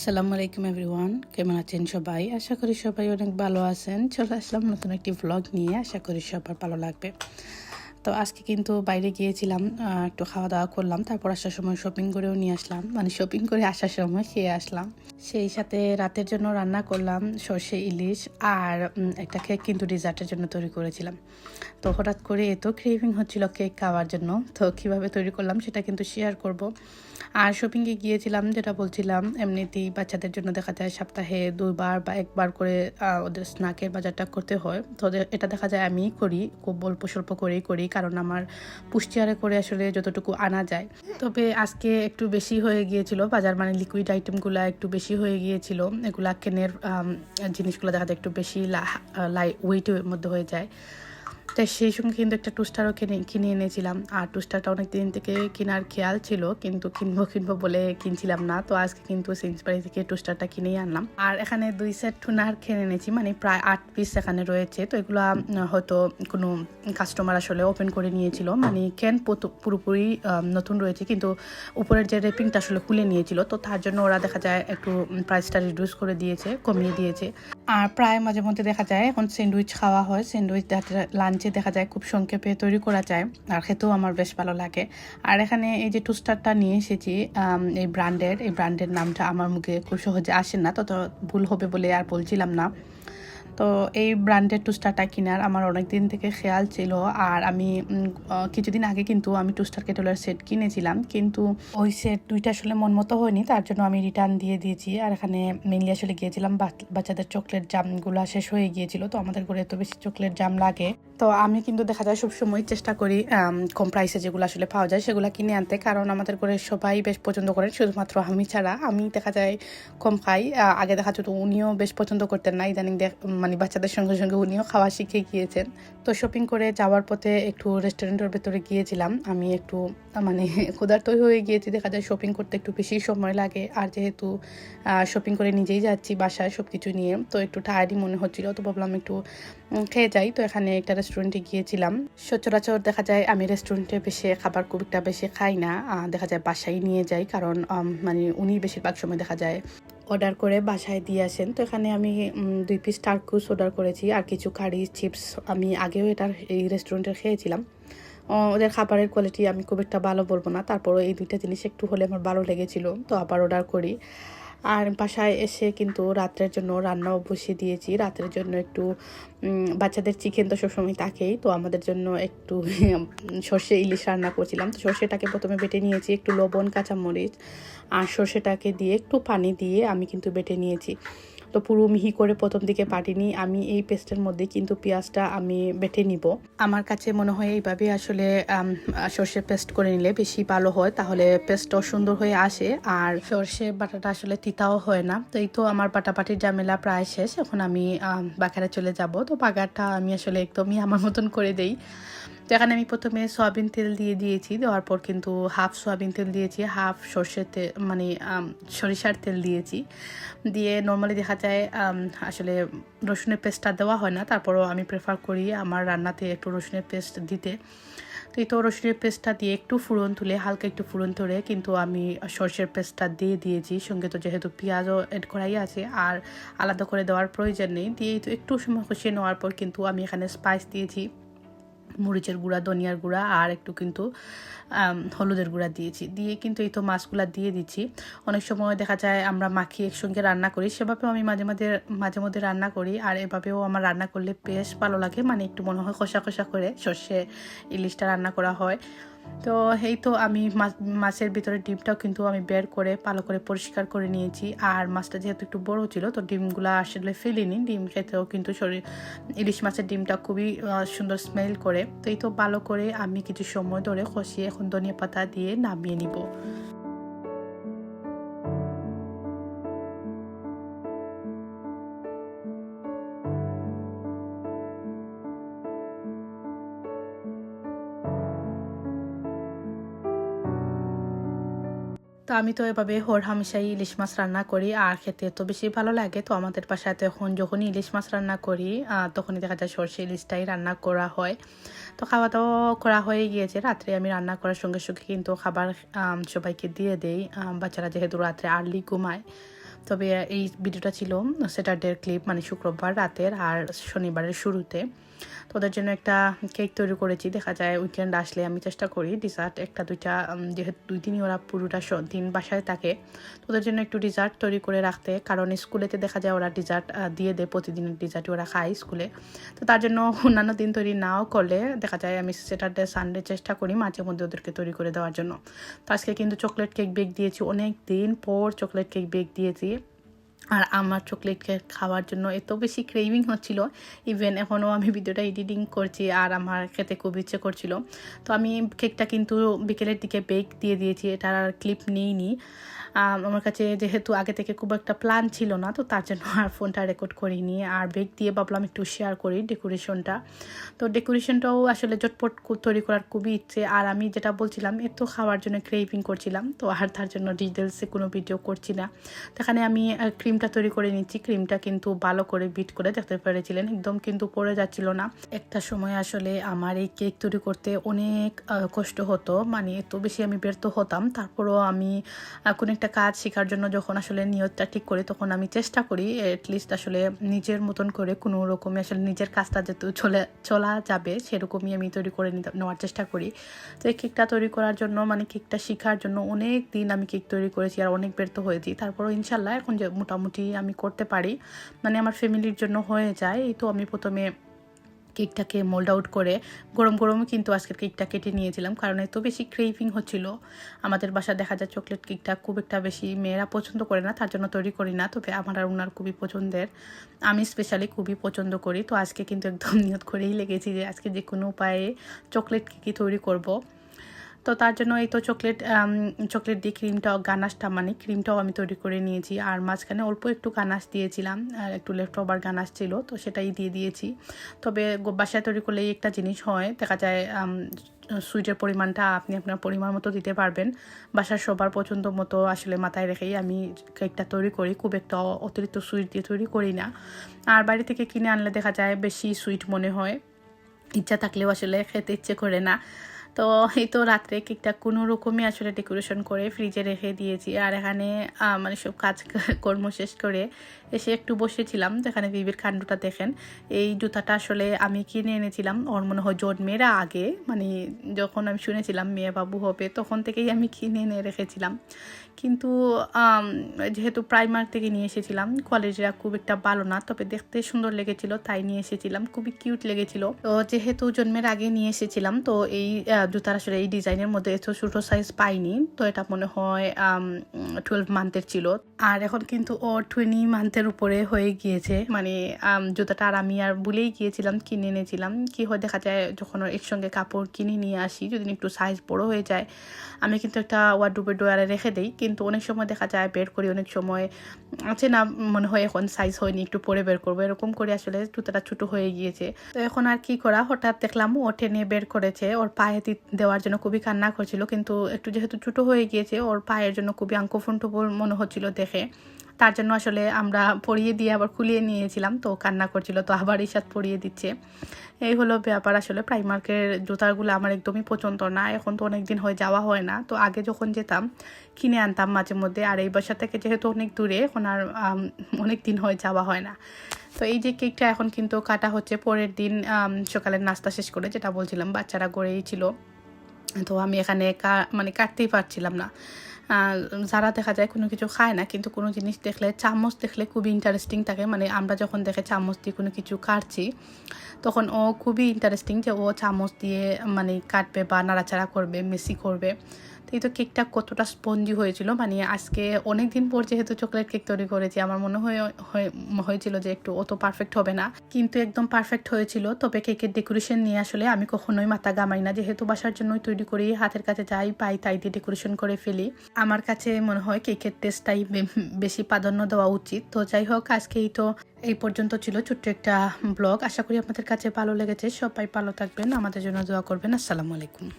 সালামু আলাইকুম এভরিওয়ান কেমন আছেন সবাই? আশা করি সবাই অনেক ভালো আছেন। চলে আসলাম নতুন একটি ভ্লগ নিয়ে। আশা করি সবার ভালো লাগবে। তো আজকে কিন্তু বাইরে গিয়েছিলাম একটু খাওয়া দাওয়া করলাম। তারপর আসার সময় শপিং করেও নিয়ে আসলাম। মানে শপিং করে আসার সময় খেয়ে আসলাম। সেই সাথে রাতের জন্য রান্না করলাম সর্ষে ইলিশ আর একটা কেক কিন্তু ডিজার্টের জন্য তৈরি করেছিলাম। তো হঠাৎ করে এত ক্রেভিং হচ্ছিল কেক খাওয়ার জন্য, তো কীভাবে তৈরি করলাম সেটা কিন্তু শেয়ার করব। আর শপিংয়ে গিয়েছিলাম, যেটা বলছিলাম, এমনিতেই বাচ্চাদের জন্য দেখা যায় সপ্তাহে দুইবার বা একবার করে ওদের স্ন্যাকের বাজারটা করতে হয়। তো এটা দেখা যায় আমি করি, খুব অল্প স্বল্প করেই করি, কারণ আমার পুষ্টিহারে করে আসলে যতটুকু আনা যায়। তবে আজকে একটু বেশি হয়ে গিয়েছিল বাজার মানে লিকুইড আইটেমগুলো একটু বেশি হয়ে গিয়েছিল এগুলা কেনের জিনিসগুলো দেখা যায় একটু বেশি লাই ওয়েটের মধ্যে হয়ে যায়। তাই সেই সঙ্গে কিন্তু একটা টুস্টারও কিনে কিনে এনেছিলাম। আর টুস্টারটা অনেক দিন থেকে কেনার খেয়াল ছিল, কিন্তু কিনবো কিনবো বলে কিনছিলাম না। তো আজকে কিন্তু সিন্সবাড়ি থেকে টুস্টারটা কিনেই আনলাম। আর এখানে দুই সেট টুনার কিনে এনেছি মানে প্রায় আট পিস এখানে রয়েছে। তো এগুলো হয়তো কোনো কাস্টমার আসলে ওপেন করে নিয়েছিল। মানে ক্যান পুরোপুরি নতুন রয়েছে, কিন্তু উপরের যে রেপিংটা আসলে খুলে নিয়েছিল। তো তার জন্য ওরা দেখা যায় একটু প্রাইসটা রিডিউস করে দিয়েছে, কমিয়ে দিয়েছে। আর প্রায় মাঝে মধ্যে দেখা যায় এখন স্যান্ডউইচ খাওয়া হয়। স্যান্ডউইচ লাঞ্চে দেখা যায় খুব সংক্ষেপে তৈরি করা যায়, আর খেতেও আমার বেশ ভালো লাগে। আর এখানে এই যে টুস্টারটা নিয়ে এসেছি এই ব্র্যান্ডের এই ব্র্যান্ডের নামটা আমার মুখে খুব সহজে আসে না, তত ভুল হবে বলে আর বলছিলাম না। তো এই ব্র্যান্ডের টুস্টারটা কেনার আমার অনেক দিন থেকে খেয়াল ছিল আর আমি কিছুদিন আগে কিন্তু আমি টুস্টার কেটলের সেট কিনেছিলাম। কিন্তু ওই সেট দুইটা আসলে মন মতো হয়নি, তার জন্য আমি রিটার্ন দিয়ে দিয়েছি। আর এখানে মেনলি আসলে গিয়েছিলাম বাচ- বাচ্চাদের চকলেট জামগুলো শেষ হয়ে গিয়েছিল, তো আমাদের ঘরে এত বেশি চকলেট জাম লাগে। তো আমি কিন্তু দেখা যায় সবসময় চেষ্টা করি কম প্রাইসে যেগুলো আসলে পাওয়া যায় সেগুলো কিনে আনতে, কারণ আমাদের ঘরে সবাই বেশ পছন্দ করেন, শুধুমাত্র আমি ছাড়া। আমি দেখা যায় কম খাই আগে দেখা যেত উনিও বেশ পছন্দ করতেন না, ইদানিং দেখ- মানে বাচ্চাদের সঙ্গে সঙ্গে উনিও খাওয়া শিখে গিয়েছেন। তো শপিং করে যাওয়ার পথে একটু রেস্টুরেন্টের ভেতরে গিয়েছিলাম। আমি একটু মানে ক্ষুধার্ত হয়ে গিয়েছি। দেখা যায় শপিং করতে একটু বেশি সময় লাগে। আর যেহেতু শপিং করে নিজেই যাচ্ছি বাসায় সব কিছু নিয়ে, তো একটু টায়ার্ডই মনে হচ্ছিল। তো ভাবলাম একটু খেয়ে যাই। তো এখানে একটা রেস্টুরেন্টে গিয়েছিলাম। সচরাচর দেখা যায় আমি রেস্টুরেন্টে বেশি খাবার খুব একটা বেশি খাই না। দেখা যায় বাসায় নিয়ে যাই। কারণ মানে উনি বেশিরভাগ সময় দেখা যায় অর্ডার করে বাসায় দিয়ে আসেন। তো এখানে আমি দুই পিস টার্কুস অর্ডার করেছি আর কিছু কারি চিপস আমি আগেও এটার এই রেস্টুরেন্টে খেয়েছিলাম। ওদের খাবারের কোয়ালিটি আমি খুব একটা ভালো বলব না। তারপরও এই দুইটা জিনিস একটু হলে আমার ভালো লেগেছিল। তো আবার অর্ডার করি। আর বাসায় এসে কিন্তু রাত্রের জন্য রান্নাও বসিয়ে দিয়েছি। রাত্রের জন্য একটু বাচ্চাদের চিকেন তো সবসময় থাকেই, তো আমাদের জন্য একটু, সর্ষে ইলিশ রান্না করছিলাম। তো সর্ষেটাকে প্রথমে বেটে নিয়েছি একটু লবণ, কাঁচামরিচ, আর সর্ষেটাকে দিয়ে একটু পানি দিয়ে আমি কিন্তু বেটে নিয়েছি। তো পুরো মিহি করে প্রথম দিকে পাটিনি, আমি এই পেস্টের মধ্যে কিন্তু পেঁয়াজটা আমি বেটে নিব। আমার কাছে মনে হয় এইভাবে আসলে সর্ষে পেস্ট করে নিলে বেশি ভালো হয়, তাহলে পেস্টটাও সুন্দর হয়ে আসে। আর সর্ষে বাটাটা আসলে তিতাও হয় না। তো এই তো আমার পাটাপাটির ঝামেলা প্রায় শেষ। এখন আমি বাগারে চলে যাব। তো বাগারটা আমি আসলে একদমই আমার মতন করে দেই। এখানে আমি প্রথমে সয়াবিন তেল দিয়ে দিয়েছি, দেওয়ার পর কিন্তু হাফ সয়াবিন তেল দিয়েছি, হাফ সর্ষের তেল মানে সরিষার তেল দিয়েছি। দিয়ে নর্মালি দেখা যায় আসলে রসুনের পেস্টটা দেওয়া হয় না, তারপরও আমি প্রেফার করি আমার রান্নাতে একটু রসুনের পেস্ট দিতে। তো এই তো রসুনের পেস্টটা দিয়ে একটু ফুরন তুলে, হালকা একটু ফুরন তুলে কিন্তু আমি সর্ষের পেস্টটা দিয়ে দিয়েছি। সঙ্গে তো যেহেতু পেঁয়াজও অ্যাড করাই আছে, আর আলাদা করে দেওয়ার প্রয়োজন নেই। দিয়ে তো একটু সময় কষিয়ে নেওয়ার পর কিন্তু আমি এখানে স্পাইস দিয়েছি। মরিচের গুঁড়া, ধনিয়ার গুঁড়া আর একটু কিন্তু হলুদের গুঁড়া দিয়েছি। দিয়ে কিন্তু এই তো মাছগুলা দিয়ে দিচ্ছি। অনেক সময় দেখা যায় আমরা মাখিয়ে একসঙ্গে রান্না করি, সেভাবেও আমি মাঝে মাঝে মাঝে মধ্যে রান্না করি আর এভাবেও আমার রান্না করলে বেশ ভালো লাগে। মানে একটু মনে হয় কষা কষা করে সর্ষে ইলিশটা রান্না করা হয়। তো এই তো আমি মাছ মাছের ভিতরে ডিমটাও কিন্তু আমি বের করে ভালো করে পরিষ্কার করে নিয়েছি। আর মাছটা যেহেতু একটু বড় ছিল, তো ডিমগুলো আসলে ফেলিনি। ডিম খেতেও কিন্তু শরীর, ইলিশ মাছের ডিমটা খুবই সুন্দর স্মেল করে। তো এই তো ভালো করে আমি কিছু সময় ধরে কষিয়ে এখন ধনিয়া পাতা দিয়ে নামিয়ে নিব। তো আমি তো এভাবে হর হামেশাই ইলিশ মাছ রান্না করি, আর খেতে তো বেশি ভালো লাগে। তো আমাদের বাসায় এখন যখনই ইলিশ মাছ রান্না করি তখনই দেখা যায় সর্ষে ইলিশটাই রান্না করা হয়। তো খাওয়া দাওয়া করা হয়ে গিয়েছে, রাত্রে আমি রান্না করার সঙ্গে সঙ্গে কিন্তু খাবার সবাইকে দিয়ে দেই। বাচ্চারা যেহেতু রাত্রে আর্লি ঘুমায়, তবে এই ভিডিওটা ছিল স্যাটারডের ক্লিপ মানে শুক্রবার রাতের, আর শনিবারের শুরুতে। তো ওদের জন্য একটা কেক তৈরি করেছি। দেখা যায় উইকেন্ড আসলে আমি চেষ্টা করি ডিজার্ট একটা, দুইটা যেহেতু দুই দিনই ওরা পুরোটা দিন বাসায় থাকে। তো ওদের জন্য একটু ডিজার্ট তৈরি করে রাখতে, কারণ স্কুলেতে দেখা যায় ওরা ডিজার্ট দিয়ে দেয়, প্রতিদিনের ডিজার্ট ওরা খায় স্কুলে। তো তার জন্য অন্যান্য দিন তৈরি নাও করলে দেখা যায় আমি স্যাটারডে সানডে চেষ্টা করি মাঝে মধ্যে ওদেরকে তৈরি করে দেওয়ার জন্য। তো আজকে কিন্তু চকলেট কেক বেক দিয়েছি। অনেক দিন পর চকলেট কেক বেক দিয়েছি। আর আমার চকলেট কেক খাওয়ার জন্য এত বেশি ক্রেভিং হচ্ছিল ইভেন এখনও আমি ভিডিওটা এডিটিং করছি আর আমার খেতে খুব ইচ্ছে করছিল। তো আমি কেকটা কিন্তু বিকেলের দিকে বেক দিয়ে দিয়েছি, এটার আর ক্লিপ নিইনি। আমার কাছে যেহেতু আগে থেকে খুব একটা প্ল্যান ছিল না, তো তার জন্য আর ফোনটা রেকর্ড করিনি। আর বেক দিয়ে ভাবলাম একটু শেয়ার করি ডেকোরেশনটা তো ডেকোরেশনটাও আসলে চটপট তৈরি করার খুবই ইচ্ছে। আর আমি যেটা বলছিলাম, এত খাওয়ার জন্য ক্রেভিং করছিলাম, তো আর তার জন্য ডিটেলসে কোনো ভিডিও করছি না। তো এখানে আমি ক্রিমটা তৈরি করে নিচ্ছি। ক্রিমটা কিন্তু ভালো করে বিট করে দেখতে পেরেছিলেন, একদম কিন্তু পড়ে যাচ্ছিল না। একটা সময় আসলে আমার এই কেক তৈরি করতে অনেক কষ্ট হতো। মানে এত বেশি আমি ব্যর্থ হতাম। তারপরও আমি কোনো একটা কাজ শেখার জন্য যখন আসলে নিয়তটা ঠিক করি, তখন আমি চেষ্টা করি অ্যাটলিস্ট আসলে নিজের মতন করে কোনো রকমে আসলে নিজের কাজটা যেহেতু চলে, চলা যাবে সেরকমই আমি তৈরি করে নেওয়ার চেষ্টা করি। তো এই কেকটা তৈরি করার জন্য মানে কেকটা শেখার জন্য অনেক দিন আমি কেক তৈরি করেছি আর অনেক ব্যর্থ হয়েছি। তারপরও ইনশাল্লাহ এখন যে মোটামুটি আমি করতে পারি মানে আমার ফ্যামিলির জন্য হয়ে যায়। এই তো আমি প্রথমে কেকটাকে মোল্ড আউট করে গরম গরমও কিন্তু আজকের কেকটা কেটে নিয়েছিলাম, কারণ এত বেশি ক্রেভিং হচ্ছিল। আমাদের বাসা দেখা যায় চকলেট কেকটা খুব একটা বেশি মেয়েরা পছন্দ করে না, তার জন্য তৈরি করি না, তবে আমার আর ওনার খুবই পছন্দের। আমি স্পেশালি খুবই পছন্দ করি, তো আজকে কিন্তু একদম নিয়ত করেই লেগেছি যে আজকে যে কোনো উপায়ে চকলেট কেকই তৈরি করব। তো তার জন্য এই তো চকলেট চকলেট দিয়ে ক্রিমটাও গানাশটা মানে ক্রিমটাও আমি তৈরি করে নিয়েছি। আর মাঝখানে অল্প একটু গানাশ দিয়েছিলাম, আর একটু লেফট ওভার গানাশ ছিল, তো সেটাই দিয়ে দিয়েছি। তবে বাসায় তৈরি করলে একটা জিনিস হয়, দেখা যায় সুইটের পরিমাণটা আপনি আপনার পরিমাণ মতো দিতে পারবেন। বাসার সবার পছন্দ মতো আসলে মাথায় রেখেই আমি কেকটা তৈরি করি, খুব একটা অতিরিক্ত সুইট দিয়ে তৈরি করি না। আর বাইরে থেকে কিনে আনলে দেখা যায় বেশি সুইট মনে হয়। ইচ্ছা থাকলেও আসলে খেতে ইচ্ছে করে না। তো এই তো রাত্রে কেকটা কোনো রকমই আসলে ডেকোরেশন করে ফ্রিজে রেখে দিয়েছি। আর এখানে মানে সব কাজ কর্ম শেষ করে এসে একটু বসেছিলাম তো এখানে বিবির কাণ্ডটা দেখেন। এই জুতাটা আসলে আমি কিনে এনেছিলাম, ওর মনে হয় জন্মের আগে মানে যখন আমি শুনেছিলাম মেয়ে বাবু হবে, তখন থেকেই আমি কিনে এনে রেখেছিলাম। কিন্তু যেহেতু প্রাইমার থেকে নিয়ে এসেছিলাম কোয়ালিটিটা খুব একটা ভালো না, তবে দেখতে সুন্দর লেগেছিল, তাই নিয়ে এসেছিলাম, খুবই কিউট লেগেছিল। তো যেহেতু জন্মের আগে নিয়ে এসেছিলাম, তো এই জুতার আসলে এই ডিজাইনের মধ্যে এত ছোটো সাইজ পাইনি, তো এটা মনে হয় টুয়েলভ মান্থের ছিল। আর এখন কিন্তু ও টোয়েন্টি মান্থের উপরে হয়ে গিয়েছে। মানে জুতাটা আর আমি আর ভুলেই গিয়েছিলাম, কিনে এনেছিলাম। কি হয়, দেখা যায় যখন একসঙ্গে কাপড় কিনে নিয়ে আসি, যদি একটু সাইজ বড় হয়ে যায়, আমি কিন্তু একটা ওয়ার্ডরোবের ডোয়ারে রেখে দিই। কিন্তু অনেক সময় দেখা যায়, বের করি, অনেক সময় আছে না, মনে হয় এখন সাইজ হয়নি, একটু পরে বের করব। এরকম করে আসলে জুতাটা ছোটো হয়ে গিয়েছে। তো এখন আর কি করা, হঠাৎ দেখলাম ও টেনে বের করেছে। ওর পায়ে দেওয়ার জন্য খুবই কান্না করছিল। কিন্তু একটু যেহেতু ছোটো হয়ে গিয়েছে, ওর পায়ের জন্য খুবই আঙ্কফুন্টবল মনে হচ্ছিল দেখে। তার জন্য আসলে আমরা পরিয়ে দিয়ে আবার খুলিয়ে নিয়েছিলাম, তো কান্না করছিল, তো আবার ঈশাদ পরিয়ে দিচ্ছে। এই হলো ব্যাপার আসলে প্রাইমার্কের জুতাগুলো আমার একদমই পছন্দ না, এখন তো অনেক দিন হয়ে যাওয়া হয় না, তো আগে যখন যেতাম, কিনে আনতাম মাঝে মধ্যে, আর এই বাসা থেকে যেহেতু অনেক দূরে, এখন আর অনেক দিন হয়ে যাওয়া হয় না। তো এই যে কেকটা এখন কিন্তু কাটা হচ্ছে, পরের দিন সকালের নাস্তা শেষ করে যেটা বলছিলাম, বাচ্চারা গড়েই ছিল। তো আমি এখানে মানে কাটতেই পারছিলাম না। যারা দেখা যায় কোনো কিছু খায় না, কিন্তু কোনো জিনিস দেখলে, চামচ দেখলে খুবই ইন্টারেস্টিং থাকে। মানে আমরা যখন দেখে চামচ দিয়ে কোনো কিছু কাটছি, তখন ও খুবই ইন্টারেস্টিং যে ও চামচ দিয়ে মানে কাটবে বা নাড়াচাড়া করবে মেসি করবে। তো এই তো কেকটা কতটা স্পঞ্জি হয়েছিল। মানে আজকে অনেক দিন পর যেহেতু চকলেট কেক তৈরি করেছি, আমার মনে হয়, হয়- হয়েছিল যে একটু অত পারফেক্ট হবে না। কিন্তু একদম পারফেক্ট হয়েছিল। তবে কেকের ডেকোরেশন নিয়ে আসলে আমি কখনোই মাথা গামাই না। যেহেতু বাসার জন্যই তৈরি করি, হাতের কাছে যাই পাই তাই দিয়ে ডেকোরেশন করে ফেলি। আমার কাছে মনে হয় কেকের টেস্টটাই বেশি প্রাধান্য দেওয়া উচিত। তো যাই হোক, আজকেই তো এই পর্যন্ত ছিল ছোট্ট একটা ব্লগ আশা করি আপনাদের কাছে ভালো লেগেছে। সবাই ভালো থাকবেন। আমাদের জন্য দোয়া করবেন। আসসালামু আলাইকুম।